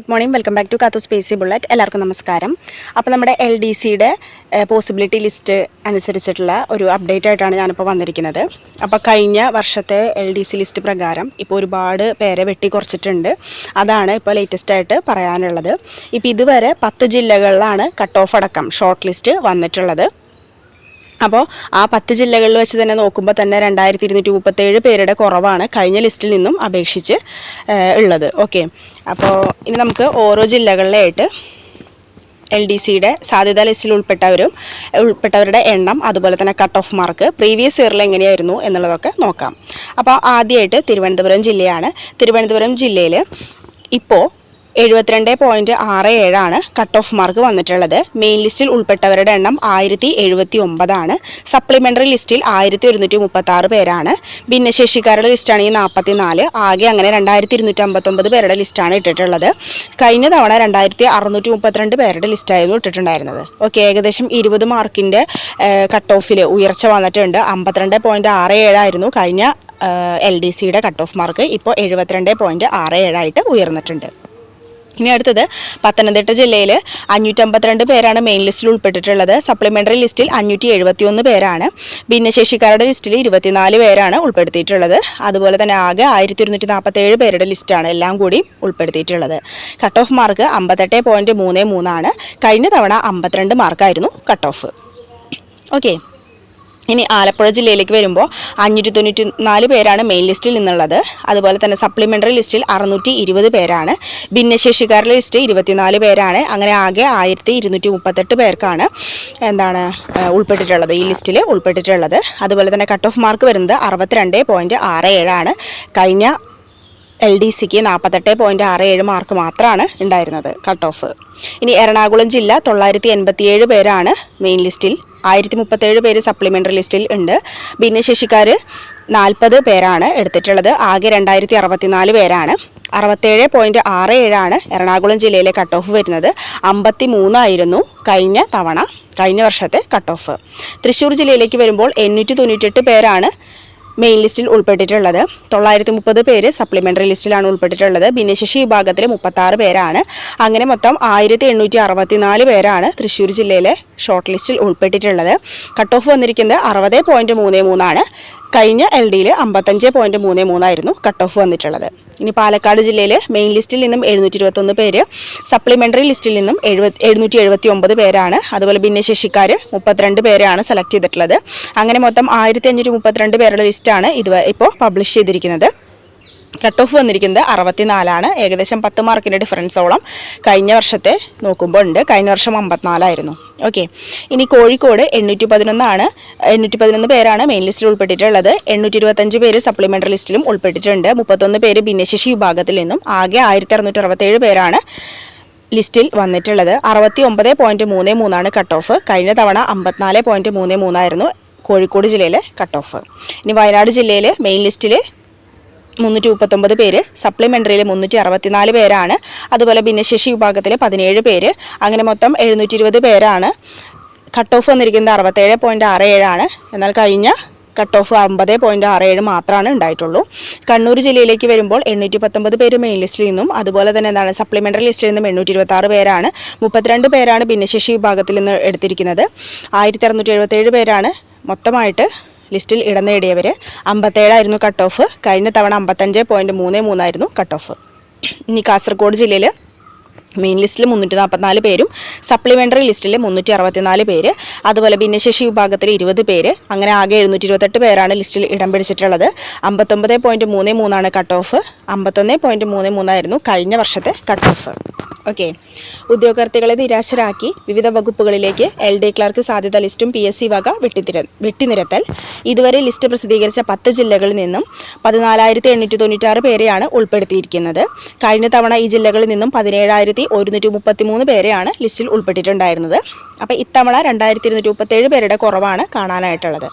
Good morning. Welcome back to കാത്തു സ്പേസി bullet. എല്ലാവർക്കും നമസ്കാരം. അപ്പോൾ നമ്മുടെ എൽ ഡി സിയുടെ പോസിബിലിറ്റി ലിസ്റ്റ് അനുസരിച്ചിട്ടുള്ള ഒരു അപ്ഡേറ്റ് ആയിട്ടാണ് ഞാനിപ്പോൾ വന്നിരിക്കുന്നത്. അപ്പോൾ കഴിഞ്ഞ വർഷത്തെ എൽ ഡി സി ലിസ്റ്റ് പ്രകാരം ഇപ്പോൾ ഒരുപാട് പേരെ വെട്ടി കുറച്ചിട്ടുണ്ട് അതാണ് ഇപ്പോൾ ലേറ്റസ്റ്റ് ആയിട്ട് പറയാനുള്ളത്. ഇപ്പോൾ ഇതുവരെ പത്ത് ജില്ലകളിലാണ് കട്ട് ഓഫ് അടക്കം ഷോർട്ട് ലിസ്റ്റ് വന്നിട്ടുള്ളത്. അപ്പോൾ ആ പത്ത് ജില്ലകളിൽ വെച്ച് തന്നെ നോക്കുമ്പോൾ തന്നെ രണ്ടായിരത്തി ഇരുന്നൂറ്റി മുപ്പത്തേഴ് പേരുടെ കുറവാണ് കഴിഞ്ഞ ലിസ്റ്റിൽ നിന്നും അപേക്ഷിച്ച് ഉള്ളത്. ഓക്കെ. അപ്പോൾ ഇനി നമുക്ക് ഓരോ ജില്ലകളിലായിട്ട് എൽ ഡി സിയുടെ സാധ്യതാ ലിസ്റ്റിൽ ഉൾപ്പെട്ടവരും ഉൾപ്പെട്ടവരുടെ എണ്ണം അതുപോലെ തന്നെ കട്ട് ഓഫ് മാർക്ക് പ്രീവിയസ് ഇയറിൽ എങ്ങനെയായിരുന്നു എന്നുള്ളതൊക്കെ നോക്കാം. അപ്പോൾ ആദ്യമായിട്ട് തിരുവനന്തപുരം ജില്ലയാണ്. തിരുവനന്തപുരം ജില്ലയിൽ ഇപ്പോൾ എഴുപത്തിരണ്ട് പോയിന്റ് ആറ് ഏഴാണ് കട്ട് ഓഫ് മാർക്ക് വന്നിട്ടുള്ളത്. മെയിൻ ലിസ്റ്റിൽ ഉൾപ്പെട്ടവരുടെ എണ്ണം ആയിരത്തി എഴുപത്തി ഒമ്പതാണ് സപ്ലിമെന്ററി ലിസ്റ്റിൽ ആയിരത്തി ഒരുന്നൂറ്റി മുപ്പത്തി ആറ് പേരാണ്. ഭിന്നശേഷിക്കാരുടെ ലിസ്റ്റാണെങ്കിൽ നാൽപ്പത്തി നാല് ആകെ അങ്ങനെ രണ്ടായിരത്തി ഇരുന്നൂറ്റി അമ്പത്തൊമ്പത് പേരുടെ ലിസ്റ്റാണ് ഇട്ടിട്ടുള്ളത്. കഴിഞ്ഞ തവണ രണ്ടായിരത്തി അറുന്നൂറ്റി മുപ്പത്തിരണ്ട് പേരുടെ ലിസ്റ്റായിരുന്നു ഇട്ടിട്ടുണ്ടായിരുന്നത്. ഓക്കെ ഏകദേശം ഇരുപത് മാർക്കിന്റെ കട്ട് ഓഫിൽ ഉയർച്ച വന്നിട്ടുണ്ട്. അമ്പത്തിരണ്ട് പോയിന്റ് ആറ് ഏഴായിരുന്നു കഴിഞ്ഞ എൽ ഡി സിയുടെ കട്ട് ഓഫ് മാർക്ക് ഇപ്പോൾ എഴുപത്തിരണ്ട് പോയിന്റ് ആറ് ഏഴായിട്ട് ഉയർന്നിട്ടുണ്ട്. ഇനി അടുത്തത് പത്തനംതിട്ട ജില്ലയിൽ അഞ്ഞൂറ്റമ്പത്തിരണ്ട് പേരാണ് മെയിൻ ലിസ്റ്റിൽ ഉൾപ്പെട്ടിട്ടുള്ളത്. സപ്ലിമെന്ററി ലിസ്റ്റിൽ അഞ്ഞൂറ്റി എഴുപത്തിയൊന്ന് പേരാണ്. ഭിന്നശേഷിക്കാരുടെ ലിസ്റ്റിൽ ഇരുപത്തിനാല് പേരാണ് ഉൾപ്പെടുത്തിയിട്ടുള്ളത്. അതുപോലെ തന്നെ ആകെ ആയിരത്തി ഒരുന്നൂറ്റി നാൽപ്പത്തേഴ് പേരുടെ ലിസ്റ്റാണ് എല്ലാം കൂടി ഉൾപ്പെടുത്തിയിട്ടുള്ളത്. കട്ട് ഓഫ് മാർക്ക് അമ്പത്തെട്ട് പോയിന്റ് മൂന്ന് മൂന്നാണ്. കഴിഞ്ഞ തവണ അമ്പത്തിരണ്ട് മാർക്കായിരുന്നു കട്ട് ഓഫ് ഓക്കെ ഇനി ആലപ്പുഴ ജില്ലയിലേക്ക് വരുമ്പോൾ അഞ്ഞൂറ്റി തൊണ്ണൂറ്റി നാല് പേരാണ് മെയിൻ ലിസ്റ്റിൽ നിന്നുള്ളത്. അതുപോലെ തന്നെ സപ്ലിമെന്ററി ലിസ്റ്റിൽ അറുന്നൂറ്റി ഇരുപത് പേരാണ്. ഭിന്നശേഷിക്കാരുടെ ലിസ്റ്റ് ഇരുപത്തിനാല് പേരാണ്. അങ്ങനെ ആകെ ആയിരത്തി ഇരുന്നൂറ്റി മുപ്പത്തെട്ട് പേർക്കാണ് എന്താണ് ഉൾപ്പെട്ടിട്ടുള്ളത്. ഈ ലിസ്റ്റിൽ ഉൾപ്പെട്ടിട്ടുള്ളത്. അതുപോലെ തന്നെ കട്ട് ഓഫ് മാർക്ക് വരുന്നത് അറുപത്തിരണ്ട് പോയിന്റ് ആറ് ഏഴാണ്. കഴിഞ്ഞ എൽ ഡി സിക്ക് നാൽപ്പത്തെട്ട് പോയിന്റ് ആറ് ഏഴ് മാർക്ക് മാത്രമാണ് ഉണ്ടായിരുന്നത് കട്ട് ഓഫ് ഇനി എറണാകുളം ജില്ല തൊള്ളായിരത്തി എൺപത്തിയേഴ് പേരാണ് മെയിൻ ലിസ്റ്റിൽ ആയിരത്തി മുപ്പത്തേഴ് പേര് സപ്ലിമെന്ററി ലിസ്റ്റിൽ ഉണ്ട്. ഭിന്നശേഷിക്കാർ നാൽപ്പത് പേരാണ് എടുത്തിട്ടുള്ളത്. ആകെ രണ്ടായിരത്തി അറുപത്തിനാല് പേരാണ്. അറുപത്തേഴ് പോയിന്റ് ആറ് ഏഴാണ് എറണാകുളം ജില്ലയിലെ കട്ട് ഓഫ് വരുന്നത്. അമ്പത്തി മൂന്നായിരുന്നു കഴിഞ്ഞ തവണ കഴിഞ്ഞ വർഷത്തെ കട്ട് ഓഫ് തൃശ്ശൂർ ജില്ലയിലേക്ക് വരുമ്പോൾ എണ്ണൂറ്റി തൊണ്ണൂറ്റെട്ട് പേരാണ് മെയിൻ ലിസ്റ്റിൽ ഉൾപ്പെട്ടിട്ടുള്ളത്. തൊള്ളായിരത്തി മുപ്പത് പേര് സപ്ലിമെന്ററി ലിസ്റ്റിലാണ് ഉൾപ്പെട്ടിട്ടുള്ളത്. ഭിന്നശേഷി വിഭാഗത്തിൽ മുപ്പത്താറ് പേരാണ്. അങ്ങനെ മൊത്തം ആയിരത്തി എണ്ണൂറ്റി അറുപത്തിനാല് പേരാണ് തൃശ്ശൂർ ജില്ലയിലെ ഷോർട്ട് ലിസ്റ്റിൽ ഉൾപ്പെട്ടിട്ടുള്ളത്. കട്ട് ഓഫ് വന്നിരിക്കുന്നത് അറുപത് പോയിന്റ് മൂന്ന് മൂന്നാണ്. കഴിഞ്ഞ എൽ ഡിയിൽ അമ്പത്തഞ്ച് പോയിന്റ് മൂന്ന് മൂന്നായിരുന്നു കട്ട് ഓഫ് വന്നിട്ടുള്ളത്. ഇനി പാലക്കാട് ജില്ലയിൽ മെയിൻ ലിസ്റ്റിൽ നിന്നും എഴുന്നൂറ്റി ഇരുപത്തൊന്ന് പേര് സപ്ലിമെന്ററി ലിസ്റ്റിൽ നിന്നും എഴുപത്തി എഴുന്നൂറ്റി എഴുപത്തി ഒമ്പത് പേരാണ്. അതുപോലെ ഭിന്നശേഷിക്കാർ മുപ്പത്തിരണ്ട് പേരാണ് സെലക്ട് ചെയ്തിട്ടുള്ളത്. അങ്ങനെ മൊത്തം ആയിരത്തി അഞ്ഞൂറ്റി മുപ്പത്തിരണ്ട് പേരുടെ ലിസ്റ്റാണ് ഇത് ഇപ്പോൾ പബ്ലിഷ് ചെയ്തിരിക്കുന്നത്. കട്ട് ഓഫ് വന്നിരിക്കുന്നത് അറുപത്തിനാലാണ്. ഏകദേശം പത്ത് മാർക്കിന്റെ ഡിഫറൻസോളം കഴിഞ്ഞ വർഷത്തെ നോക്കുമ്പോൾ ഉണ്ട്. കഴിഞ്ഞ വർഷം അമ്പത്തിനാലായിരുന്നു. ഓക്കെ ഇനി കോഴിക്കോട് എണ്ണൂറ്റി പതിനൊന്നാണ് എണ്ണൂറ്റി പതിനൊന്ന് പേരാണ് മെയിൻ ലിസ്റ്റിൽ ഉൾപ്പെട്ടിട്ടുള്ളത്. എണ്ണൂറ്റി ഇരുപത്തഞ്ച് പേര് സപ്ലിമെന്ററി ലിസ്റ്റിലും ഉൾപ്പെട്ടിട്ടുണ്ട്. മുപ്പത്തൊന്ന് പേര് ഭിന്നശേഷി വിഭാഗത്തിൽ നിന്നും ആകെ ആയിരത്തി അറുന്നൂറ്റി അറുപത്തേഴ് പേരാണ് ലിസ്റ്റിൽ വന്നിട്ടുള്ളത്. അറുപത്തി ഒമ്പത് പോയിന്റ് മൂന്ന് മൂന്നാണ് കട്ട് ഓഫ് കഴിഞ്ഞ തവണ അമ്പത്തിനാല് പോയിന്റ് മൂന്ന് മൂന്നായിരുന്നു കോഴിക്കോട് ജില്ലയിലെ കട്ട് ഓഫ് ഇനി വയനാട് ജില്ലയിൽ മെയിൻ ലിസ്റ്റിൽ മുന്നൂറ്റി മുപ്പത്തൊമ്പത് പേര് സപ്ലിമെന്ററിയിൽ മുന്നൂറ്റി അറുപത്തിനാല് പേരാണ്. അതുപോലെ ഭിന്നശേഷി വിഭാഗത്തിൽ പതിനേഴ് പേര്. അങ്ങനെ മൊത്തം എഴുന്നൂറ്റി ഇരുപത് പേരാണ്. കട്ട് ഓഫ് വന്നിരിക്കുന്നത് അറുപത്തേഴ് പോയിന്റ് ആറ് ഏഴാണ്. എന്നാൽ കഴിഞ്ഞ കട്ട് ഓഫ് അമ്പത് പോയിന്റ് ആറ് ഏഴ് മാത്രമാണ് ഉണ്ടായിട്ടുള്ളൂ. കണ്ണൂർ ജില്ലയിലേക്ക് വരുമ്പോൾ എണ്ണൂറ്റി പത്തൊമ്പത് പേര് മെയിൻ ലിസ്റ്റിൽ നിന്നും അതുപോലെ തന്നെ എന്താണ് സപ്ലിമെന്ററി ലിസ്റ്റിൽ നിന്നും എണ്ണൂറ്റി ഇരുപത്തി ആറ് പേരാണ്. മുപ്പത്തിരണ്ട് പേരാണ് ഭിന്നശേഷി വിഭാഗത്തിൽ നിന്ന് എടുത്തിരിക്കുന്നത്. ആയിരത്തി അറുന്നൂറ്റി എഴുപത്തേഴ് പേരാണ് മൊത്തമായിട്ട് ലിസ്റ്റിൽ ഇടം നേടിയവർ അമ്പത്തേഴായിരുന്നു കട്ട് ഓഫ് കഴിഞ്ഞ തവണ അമ്പത്തഞ്ച് പോയിന്റ് മൂന്ന് മൂന്നായിരുന്നു കട്ട് ഓഫ് ഇനി കാസർഗോഡ് ജില്ലയിൽ മെയിൻ ലിസ്റ്റിൽ മുന്നൂറ്റി നാൽപ്പത്തിനാല് പേരും സപ്ലിമെന്ററി ലിസ്റ്റിൽ മുന്നൂറ്റി അറുപത്തിനാല് പേര് അതുപോലെ ഭിന്നശേഷി വിഭാഗത്തിൽ ഇരുപത് പേര് അങ്ങനെ ആകെ എഴുന്നൂറ്റി ഇരുപത്തെട്ട് പേരാണ് ലിസ്റ്റിൽ ഇടം പിടിച്ചിട്ടുള്ളത്. അമ്പത്തൊമ്പത് പോയിന്റ് മൂന്ന് മൂന്നാണ് കട്ട് ഓഫ് അമ്പത്തൊന്ന് പോയിന്റ് മൂന്ന് മൂന്നായിരുന്നു കഴിഞ്ഞ വർഷത്തെ കട്ട് ഓഫ് ഓക്കെ ഉദ്യോഗാർത്ഥികളെ നിരാശരാക്കി വിവിധ വകുപ്പുകളിലേക്ക് എൽ ഡി ക്ലർക്ക് സാധ്യത ലിസ്റ്റും പി എസ് സി വക വെട്ടിത്തിര വെട്ടിനിരത്തൽ. ഇതുവരെ ലിസ്റ്റ് പ്രസിദ്ധീകരിച്ച പത്ത് ജില്ലകളിൽ നിന്നും പതിനാലായിരത്തി എണ്ണൂറ്റി തൊണ്ണൂറ്റാറ് പേരെയാണ് ഉൾപ്പെടുത്തിയിരിക്കുന്നത്. കഴിഞ്ഞ തവണ ഈ ജില്ലകളിൽ നിന്നും പതിനേഴായിരത്തി ഒരുന്നൂറ്റി മുപ്പത്തി മൂന്ന് പേരെയാണ് ലിസ്റ്റിൽ ഉൾപ്പെട്ടിട്ടുണ്ടായിരുന്നത്. അപ്പോൾ ഇത്തവണ രണ്ടായിരത്തി ഇരുന്നൂറ്റി മുപ്പത്തേഴ് പേരുടെ കുറവാണ് കാണാനായിട്ടുള്ളത്.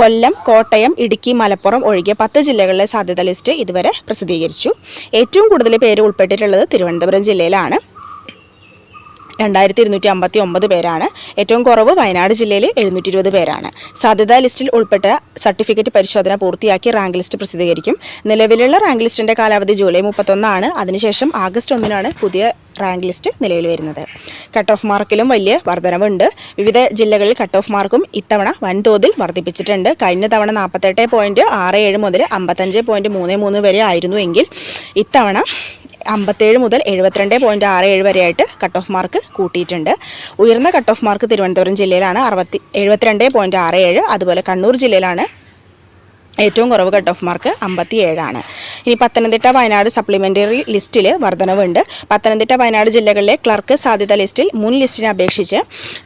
കൊല്ലം കോട്ടയം ഇടുക്കി മലപ്പുറം ഒഴികെ പത്ത് ജില്ലകളിലെ സാധ്യത ലിസ്റ്റ് ഇതുവരെ പ്രസിദ്ധീകരിച്ചു. ഏറ്റവും കൂടുതൽ പേര് ഉൾപ്പെട്ടിട്ടുള്ളത് തിരുവനന്തപുരം ജില്ലയിലാണ്. രണ്ടായിരത്തി ഇരുന്നൂറ്റി അമ്പത്തി ഒമ്പത് പേരാണ്. ഏറ്റവും കുറവ് വയനാട് ജില്ലയിൽ എഴുന്നൂറ്റി ഇരുപത് പേരാണ്. സാധ്യതാ ലിസ്റ്റിൽ ഉൾപ്പെട്ട സർട്ടിഫിക്കറ്റ് പരിശോധന പൂർത്തിയാക്കി റാങ്ക് ലിസ്റ്റ് പ്രസിദ്ധീകരിക്കും. നിലവിലുള്ള റാങ്ക് ലിസ്റ്റിന്റെ കാലാവധി ജൂലൈ മുപ്പത്തൊന്നാണ്. അതിനുശേഷം ആഗസ്റ്റ് ഒന്നിനാണ് പുതിയ റാങ്ക് ലിസ്റ്റ് നിലവിൽ വരുന്നത്. കട്ട് ഓഫ് മാർക്കിലും വലിയ വർധനവുണ്ട്. വിവിധ ജില്ലകളിൽ കട്ട് ഓഫ് മാർക്കും ഇത്തവണ വൻതോതിൽ വർദ്ധിപ്പിച്ചിട്ടുണ്ട് കഴിഞ്ഞ തവണ നാൽപ്പത്തെട്ട് പോയിന്റ് ആറ് ഏഴ് മുതൽ അമ്പത്തഞ്ച് പോയിന്റ് മൂന്ന് മൂന്ന് വരെ ആയിരുന്നു എങ്കിൽ ഇത്തവണ അമ്പത്തേഴ് മുതൽ എഴുപത്തിരണ്ട് പോയിന്റ് ആറ് ഏഴ് വരെയായിട്ട് കട്ട് ഓഫ് മാർക്ക് കൂട്ടിയിട്ടുണ്ട്. ഉയർന്ന കട്ട് ഓഫ് മാർക്ക് തിരുവനന്തപുരം ജില്ലയിലാണ് അറുപത്തി എഴുപത്തിരണ്ട് പോയിന്റ് ആറ് ഏഴ് അതുപോലെ കണ്ണൂർ ജില്ലയിലാണ് ഏറ്റവും കുറവ് കട്ട് ഓഫ് മാർക്ക് അമ്പത്തി ഏഴാണ് ഇനി പത്തനംതിട്ട വയനാട് സപ്ലിമെന്ററി ലിസ്റ്റിൽ വർധനവുണ്ട്. പത്തനംതിട്ട വയനാട് ജില്ലകളിലെ ക്ലർക്ക് സാധ്യത ലിസ്റ്റിൽ മുൻ ലിസ്റ്റിനെ അപേക്ഷിച്ച്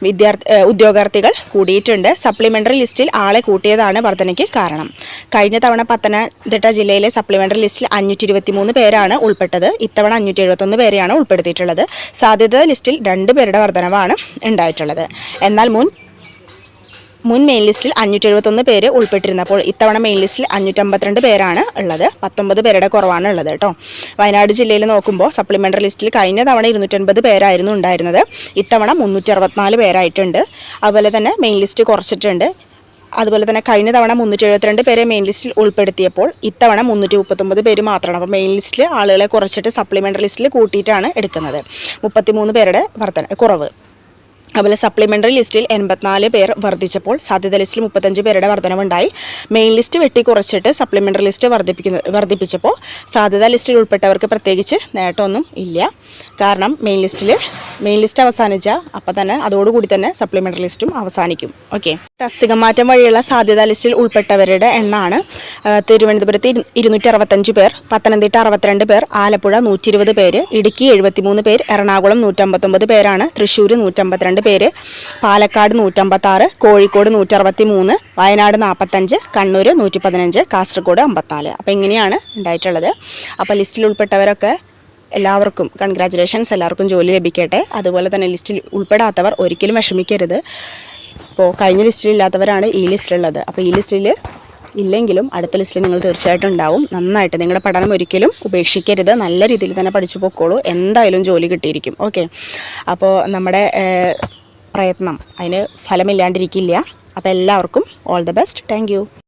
വിദ്യാർത്ഥി ഉദ്യോഗാർത്ഥികൾ കൂടിയിട്ടുണ്ട്. സപ്ലിമെന്ററി ലിസ്റ്റിൽ ആളെ കൂട്ടിയതാണ് വർധനയ്ക്ക് കാരണം. കഴിഞ്ഞ തവണ പത്തനംതിട്ട ജില്ലയിലെ സപ്ലിമെന്ററി ലിസ്റ്റിൽ അഞ്ഞൂറ്റി ഇരുപത്തി മൂന്ന് പേരാണ് ഉൾപ്പെട്ടത്. ഇത്തവണ അഞ്ഞൂറ്റി എഴുപത്തൊന്ന് പേരെയാണ് ഉൾപ്പെടുത്തിയിട്ടുള്ളത്. സാധ്യത ലിസ്റ്റിൽ രണ്ട് പേരുടെ വർധനവാണ് ഉണ്ടായിട്ടുള്ളത്. എന്നാൽ മുൻ മുൻ മെയിൻ ലിസ്റ്റിൽ അഞ്ഞൂറ്റി എഴുപത്തൊന്ന് പേര് ഉൾപ്പെട്ടിരുന്നപ്പോൾ ഇത്തവണ മെയിൻ ലിസ്റ്റിൽ അഞ്ഞൂറ്റമ്പത്തിരണ്ട് പേരാണ് ഉള്ളത്. പത്തൊമ്പത് പേരുടെ കുറവാണ് ഉള്ളത് കേട്ടോ. വയനാട് ജില്ലയിൽ നോക്കുമ്പോൾ സപ്ലിമെന്ററി ലിസ്റ്റിൽ കഴിഞ്ഞ തവണ ഇരുന്നൂറ്റൻപത് പേരായിരുന്നു ഉണ്ടായിരുന്നത്. ഇത്തവണ മുന്നൂറ്റി അറുപത്തിനാല് പേരായിട്ടുണ്ട്. അതുപോലെ തന്നെ മെയിൻ ലിസ്റ്റ് കുറച്ചിട്ടുണ്ട്. അതുപോലെ തന്നെ കഴിഞ്ഞ തവണ മുന്നൂറ്റി എഴുപത്തിരണ്ട് പേരെ മെയിൻ ലിസ്റ്റിൽ ഉൾപ്പെടുത്തിയപ്പോൾ ഇത്തവണ മുന്നൂറ്റി മുപ്പത്തൊമ്പത് പേര് മാത്രമാണ്. അപ്പോൾ മെയിൻ ലിസ്റ്റിൽ ആളുകളെ കുറച്ചിട്ട് സപ്ലിമെന്ററി ലിസ്റ്റിൽ കൂട്ടിയിട്ടാണ് എടുക്കുന്നത്. മുപ്പത്തിമൂന്ന് പേരുടെ വർധന കുറവ്. അതുപോലെ സപ്ലിമെന്ററി ലിസ്റ്റിൽ എൺപത്തിനാല് പേർ വർദ്ധിച്ചപ്പോൾ സാധ്യത ലിസ്റ്റിൽ മുപ്പത്തഞ്ച് പേരുടെ വർധനവുണ്ടായി. മെയിൻ ലിസ്റ്റ് വെട്ടി കുറച്ചിട്ട് സപ്ലിമെന്ററി ലിസ്റ്റ് വർദ്ധിപ്പിക്കുന്ന വർദ്ധിപ്പിച്ചപ്പോൾ സാധ്യത ലിസ്റ്റിൽ ഉൾപ്പെട്ടവർക്ക് പ്രത്യേകിച്ച് നേട്ടമൊന്നും ഇല്ല. കാരണം മെയിൻ ലിസ്റ്റിൽ മെയിൻ ലിസ്റ്റ് അവസാനിച്ച അപ്പം തന്നെ അതോടുകൂടി തന്നെ സപ്ലിമെന്ററി ലിസ്റ്റും അവസാനിക്കും. ഓക്കെ തസ്തിക മാറ്റം വഴിയുള്ള സാധ്യതാ ലിസ്റ്റിൽ ഉൾപ്പെട്ടവരുടെ എണ്ണമാണ് തിരുവനന്തപുരത്ത് ഇരുന്നൂറ്റി അറുപത്തഞ്ച് പേർ പത്തനംതിട്ട അറുപത്തിരണ്ട് പേർ ആലപ്പുഴ നൂറ്റി ഇരുപത് പേര് ഇടുക്കി എഴുപത്തിമൂന്ന് പേർ എറണാകുളം നൂറ്റമ്പത്തൊമ്പത് പേരാണ് തൃശ്ശൂർ നൂറ്റമ്പത്തിരണ്ട് പേര് പാലക്കാട് നൂറ്റമ്പത്താറ് കോഴിക്കോട് നൂറ്ററുപത്തി മൂന്ന് വയനാട് നാൽപ്പത്തഞ്ച് കണ്ണൂർ നൂറ്റി പതിനഞ്ച് കാസർഗോഡ് അമ്പത്തിനാല് അപ്പോൾ ഇങ്ങനെയാണ് ഉണ്ടായിട്ടുള്ളത്. അപ്പോൾ ലിസ്റ്റിൽ ഉൾപ്പെട്ടവരൊക്കെ എല്ലാവർക്കും കൺഗ്രാറ്റുലേഷൻസ് എല്ലാവർക്കും ജോലി ലഭിക്കട്ടെ. അതുപോലെ തന്നെ ലിസ്റ്റിൽ ഉൾപ്പെടാത്തവർ ഒരിക്കലും വിഷമിക്കരുത്. ഇപ്പോൾ കഴിഞ്ഞ ലിസ്റ്റിലില്ലാത്തവരാണ് ഈ ലിസ്റ്റിലുള്ളത്. അപ്പോൾ ഈ ലിസ്റ്റിൽ ഇല്ലെങ്കിലും അടുത്ത ലിസ്റ്റിൽ നിങ്ങൾ തീർച്ചയായിട്ടും ഉണ്ടാവും. നന്നായിട്ട് നിങ്ങളുടെ പഠനം ഒരിക്കലും ഉപേക്ഷിക്കരുത്. നല്ല രീതിയിൽ തന്നെ പഠിച്ചു പോയിക്കോളൂ എന്തായാലും ജോലി കിട്ടിയിരിക്കും. ഓക്കെ അപ്പോൾ നമ്മുടെ പ്രയത്നം അതിന് ഫലമില്ലാണ്ടിരിക്കില്ല. അപ്പോൾ എല്ലാവർക്കും ഓൾ ദ ബെസ്റ്റ് താങ്ക്